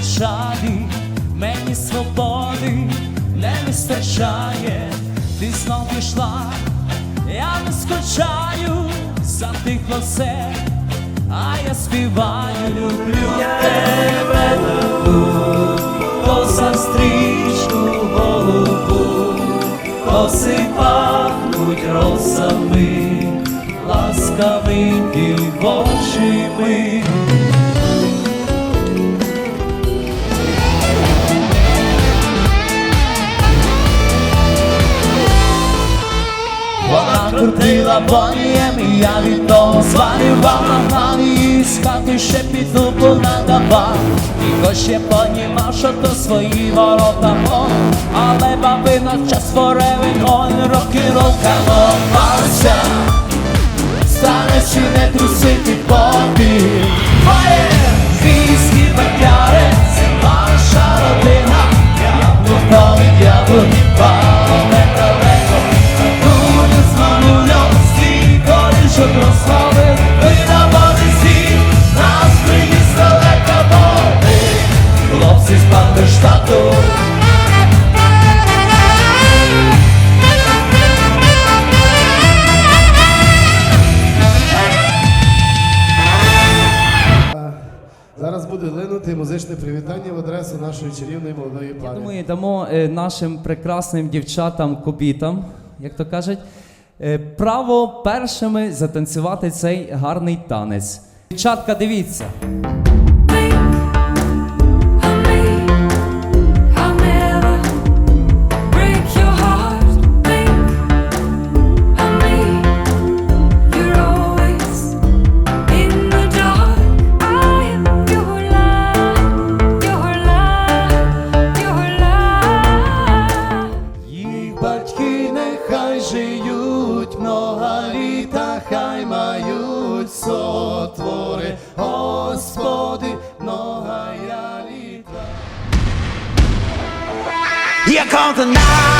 печалі, мені свободи не вистачає, ти знов пішла, я не скучаю, затихло все, а я співаю, люблю я тебе таку, коса стрічку голубу, коси пахнуть розами, ласкавики вочими. Крутила бонієм, і я від того зварював на її з хати ще піду понадавав. І ще понімав, що то свої ворота мов, але бабина час форевен, он рок-н-рол камовався. Стане корішок розслабив, ви на водисі, нас приніс далека води. Хлопці з Бандерштату, Зараз буде линути музичне привітання в адресу нашої чарівної молодої Я пари. думаю, дамо е, нашим прекрасним дівчатам, кобітам, як то кажуть, право першими затанцювати цей гарний танець. Дівчатка, дивіться. Сотвори, Господи, многая літа. Here comes the knockout.